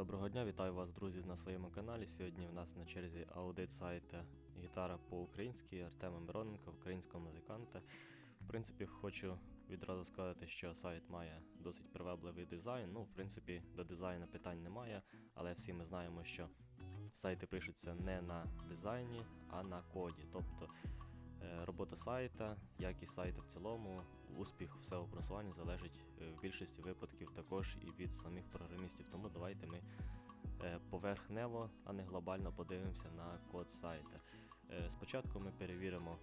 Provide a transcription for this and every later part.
Доброго дня, вітаю вас, друзі, на своєму каналі. Сьогодні в нас на черзі аудит сайту Гітара по-українськи Артема Мироненка, українського музиканта. В принципі, хочу відразу сказати, що сайт має досить привабливий дизайн. Ну, в принципі, до дизайну питань немає, але всі ми знаємо, що сайти пишуться не на дизайні, а на коді. Тобто е, робота сайта, якість сайту в цілому, успіх в SEO просуванні залежить е, в більшості випадків також і від самих програмістів. Тому давайте ми е, поверхнево, а не глобально подивимося на код сайта. Е, Спочатку ми перевіримо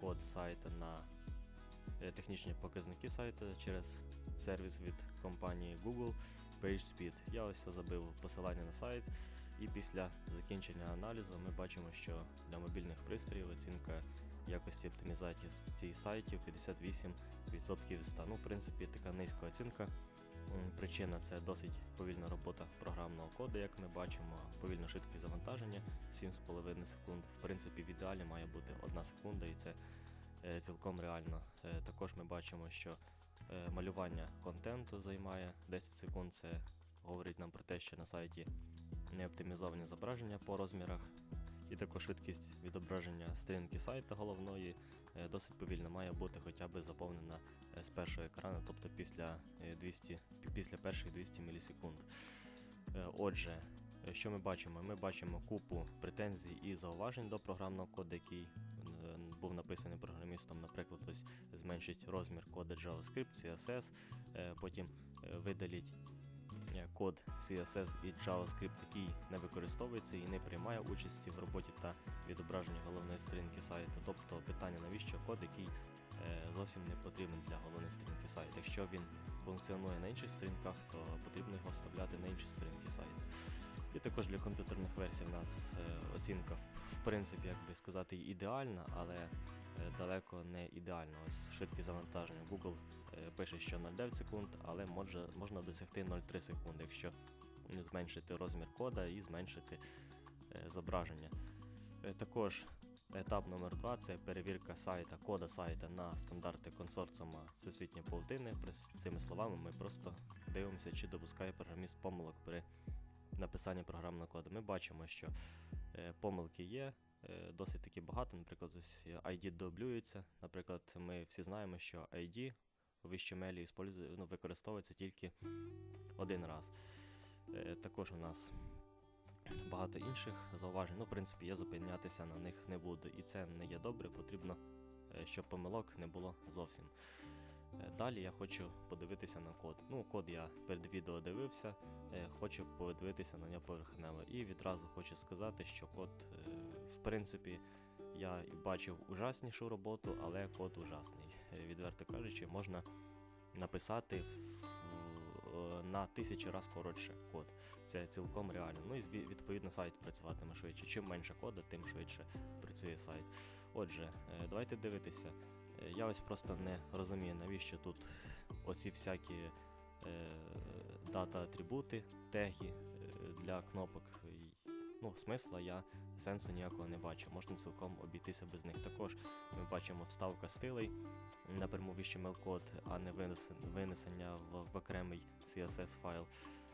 код сайта на технічні показники сайту через сервіс від компанії Google PageSpeed. Я ось забив посилання на сайт, і після закінчення аналізу ми бачимо, що для мобільних пристроїв оцінка якості оптимізації сайтів 58% 100. Ну, в принципі, така низька оцінка. Причина це досить повільна робота програмного коду, як ми бачимо, повільна швидкість завантаження 7,5 секунд. В принципі, в ідеалі має бути 1 секунда, і це е, цілком реально. Е, Також ми бачимо, що е, малювання контенту займає 10 секунд. Це говорить нам про те, що на сайті не оптимізовані зображення по розмірах. І також швидкість відображення сторінки сайту головної е, досить повільна, має бути хоча б заповнена е, з першого екрану, тобто після, е, 200, після перших 200 мілісекунд. Е, Отже, е, що ми бачимо? Ми бачимо купу претензій і зауважень до програмного коду, який е, був написаний програмістом, наприклад, ось зменшить розмір коду JavaScript, CSS, е, потім е, видаліть е, код CSS і JavaScript, який не використовується і не приймає участі в роботі та відображенні головної сторінки сайту. Тобто питання, навіщо код, який е, зовсім не потрібен для головної сторінки сайту. Якщо він функціонує на інших сторінках, то потрібно його вставляти на інші сторінки сайту. І також для комп'ютерних версій в нас е, оцінка в, принципі, як би сказати, ідеальна, але е, далеко не ідеальна. Ось швидкість завантаження. Google е, пише, що 0,9 секунд, але може, можна досягти 0,3 секунди, якщо зменшити розмір кода і зменшити е, зображення. Е, Також етап номер 2 це перевірка сайта, кода сайта на стандарти консорціума Всесвітньої паутини. Цими словами ми просто дивимося, чи допускає програміст помилок при написанні програмного коду. Ми бачимо, що е, помилки є. е, Досить таки багато, наприклад, е, ID дублюється. Наприклад, ми всі знаємо, що ID в HTML ну, використовується тільки один раз. Е, Також у нас багато інших зауважень. Ну, в принципі, я зупинятися на них не буду. І це не є добре, потрібно, е, щоб помилок не було зовсім. Е, Далі я хочу подивитися на код. Ну, код я перед відео дивився, хочу подивитися на нього поверхнево. І відразу хочу сказати, що код, в принципі, я бачив ужаснішу роботу, але код ужасний. Е, Відверто кажучи, можна написати в- на тисячу разів коротше код. Це цілком реально. Ну і відповідно сайт працюватиме швидше. Чим менше коду, тим швидше працює сайт. Отже, е, давайте дивитися. Е, Я ось просто не розумію, навіщо тут оці всякі е, дата-атрибути, теги е, для кнопок. Ну, смисла я сенсу ніякого не бачу. Можна цілком обійтися без них. Також ми бачимо вставка стилей напряму в HTML-код, а не винесення в, окремий CSS файл.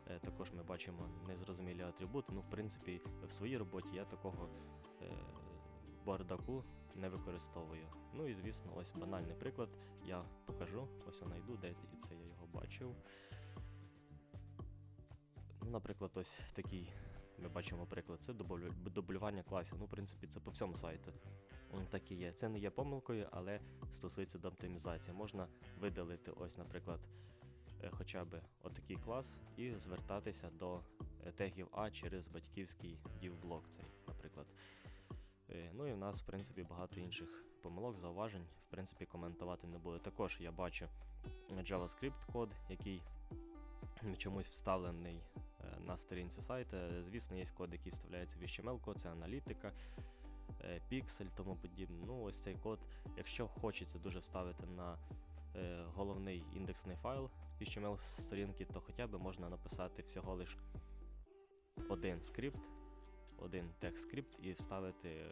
Е, Також ми бачимо незрозумілі атрибути. Ну, в принципі, в своїй роботі я такого е, бардаку не використовую. Ну і звісно, ось банальний приклад. Я покажу, ось я знайду, де це я його бачив. Ну, наприклад, ось такий. Ми бачимо приклад, це дублю- дублювання класів. Ну, в принципі, це по всьому сайту. М, Так і є. Це не є помилкою, але стосується до оптимізації. Можна видалити, ось, наприклад, е, хоча б отакий клас і звертатися до е, тегів А через батьківський дівблок цей, наприклад. Е, Ну і в нас, в принципі, багато інших помилок, зауважень, в принципі, коментувати не буду. Також я бачу JavaScript код, який чомусь вставлений на сторінці сайту. Звісно, є код, який вставляється в HTML, код це аналітика, е, піксель, тому подібне. Ну, ось цей код, якщо хочеться дуже вставити на е, головний індексний файл HTML сторінки, то хоча б можна написати всього лиш один скрипт, один тег-скрипт і вставити е,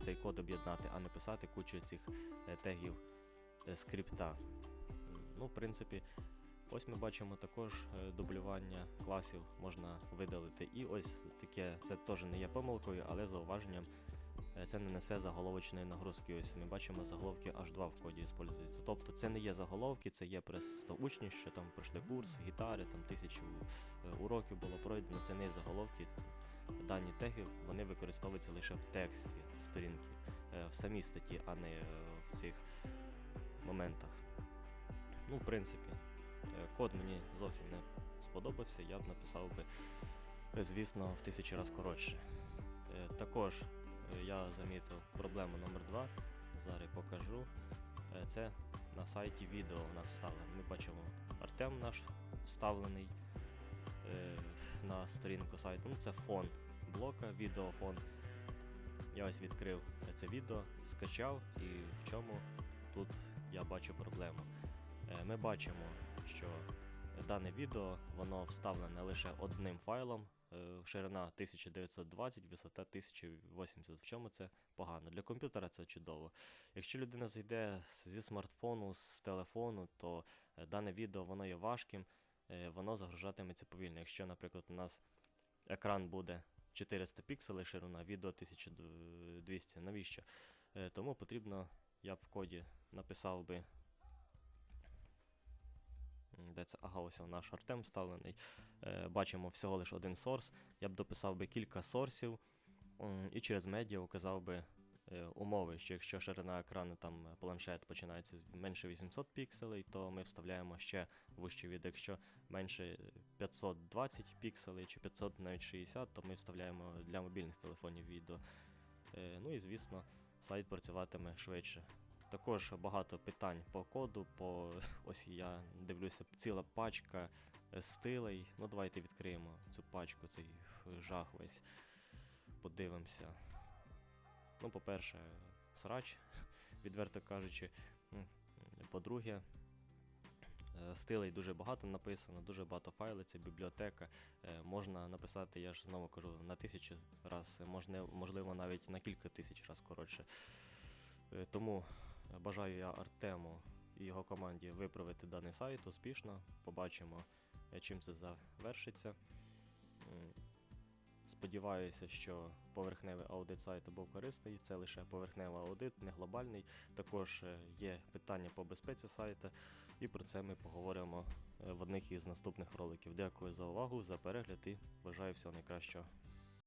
цей код об'єднати, а не писати кучу цих тегів скрипта. Ну, в принципі, Ось ми бачимо також е, дублювання класів можна видалити. І ось таке, це теж не є помилкою, але зауваженням е, це не несе заголовочної нагрузки. Ось ми бачимо заголовки H2 в коді використовуються. Тобто це не є заголовки, це є просто учні, що там пройшли курс, гітари, там тисячу е, уроків було пройдено. Це не є заголовки. Дані теги вони використовуються лише в тексті сторінки, в самій статті, а не в цих моментах. Ну, в принципі, код мені зовсім не сподобався, я б написав би, е, звісно, в тисячі разів коротше. Е, Також е, я замітив проблему номер 2 зараз покажу. Е, Це на сайті відео у нас вставлено. Ми бачимо Артем наш вставлений е, на сторінку сайту. Ну, це фон блока, відеофон. Я ось відкрив це відео, скачав і в чому тут я бачу проблему. Е, Ми бачимо, що дане відео воно вставлене лише одним файлом, е, ширина 1920, висота 1080. В чому це погано? Для комп'ютера це чудово. Якщо людина зайде зі смартфону, з телефону, то е, дане відео воно є важким, е, воно загружатиметься повільно. Якщо, наприклад, у нас екран буде 400 пікселей ширина, відео 1200, навіщо? Тому потрібно, я б в коді написав би. Де це? Ага, ось наш Артем вставлений. Е, бачимо всього лише один сорс. Я б дописав би кілька сорсів і через медіа указав би е, умови, що якщо ширина екрану там планшет починається менше 800 пікселей, то ми вставляємо ще вище від. Якщо менше е, 520 пікселей чи 500 навіть 60, то ми вставляємо для мобільних телефонів відео. Е, Ну і звісно, сайт працюватиме швидше. Також багато питань по коду, по ось я дивлюся, ціла пачка е, стилей. Ну давайте відкриємо цю пачку, цей жах весь. Подивимося. Ну, по-перше, срач, відверто кажучи. По-друге, е, стилей дуже багато написано, дуже багато файлів, це бібліотека. Е, Можна написати, я ж знову кажу, на тисячу раз, можливо, навіть на кілька тисяч раз коротше. Тому бажаю я Артему і його команді виправити даний сайт успішно. Побачимо, е, чим це завершиться. Сподіваюся, що поверхневий аудит сайту був корисний. Це лише поверхневий аудит, не глобальний. Також е, є питання по безпеці сайту, і про це ми поговоримо е, в одних із наступних роликів. Дякую за увагу, за перегляд і бажаю всього найкращого.